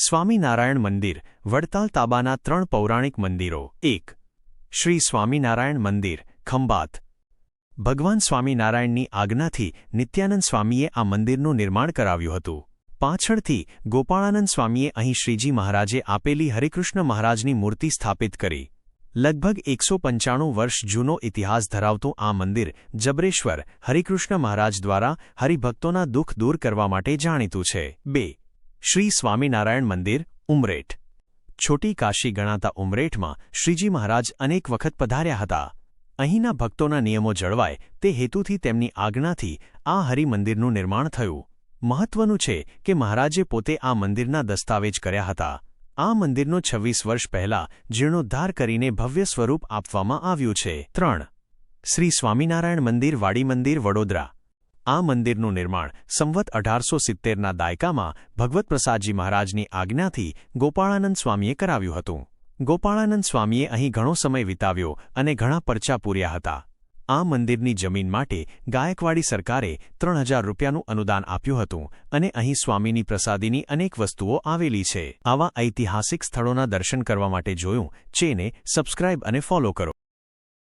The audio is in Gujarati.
સ્વામિનારાયણ મંદિર, વડતાલ તાબાના ત્રણ પૌરાણિક મંદિરો. એક, શ્રી સ્વામિનારાયણ મંદિર, ખંભાત. ભગવાન સ્વામિનારાયણની આજ્ઞાથી નિત્યાનંદ સ્વામીએ આ મંદિરનું નિર્માણ કરાવ્યું હતું. પાછળથી ગોપાળાનંદ સ્વામીએ અહીં શ્રીજી મહારાજે આપેલી હરિકૃષ્ણ મહારાજની મૂર્તિ સ્થાપિત કરી. લગભગ એકસો પંચાણું વર્ષ જૂનો ઇતિહાસ ધરાવતું આ મંદિર જબરેશ્વર હરિકૃષ્ણ મહારાજ દ્વારા હરિભક્તોના દુઃખ દૂર કરવા માટે જાણીતું છે. બે શ્રી સ્વામિનારાયણ મંદિર, ઉમરેઠ. છોટી કાશી ગણાતા ઉમરેઠમાં શ્રીજી મહારાજ અનેક વખત પધાર્યા હતા. અહીંના ભક્તોના નિયમો જળવાય તે હેતુથી તેમની આજ્ઞાથી આ હરિમંદિરનું નિર્માણ થયું. મહત્વનું છે કે મહારાજે પોતે આ મંદિરના દસ્તાવેજ કર્યા હતા. આ મંદિરનો છવ્વીસ વર્ષ પહેલા જીર્ણોદ્ધાર કરીને ભવ્ય સ્વરૂપ આપવામાં આવ્યું છે. ત્રણ. શ્રી સ્વામિનારાયણ મંદિર, વાડી મંદિર, વડોદરા. આ મંદિરનું નિર્માણ સંવત અઢારસો સિત્તેરના દાયકામાં ભગવતપ્રસાદજી મહારાજની આજ્ઞાથી ગોપાળાનંદ સ્વામીએ કરાવ્યું હતું. ગોપાળાનંદ સ્વામીએ અહીં ઘણો સમય વિતાવ્યો અને ઘણા પરચા પૂર્યા હતા. આ મંદિરની જમીન માટે ગાયકવાડી સરકારે ત્રણ હજાર રૂપિયાનું અનુદાન આપ્યું હતું અને અહીં સ્વામીની પ્રસાદીની અનેક વસ્તુઓ આવેલી છે. આવા ઐતિહાસિક સ્થળોના દર્શન કરવા માટે જોયું, ચેને સબસ્ક્રાઇબ અને ફોલો કરો.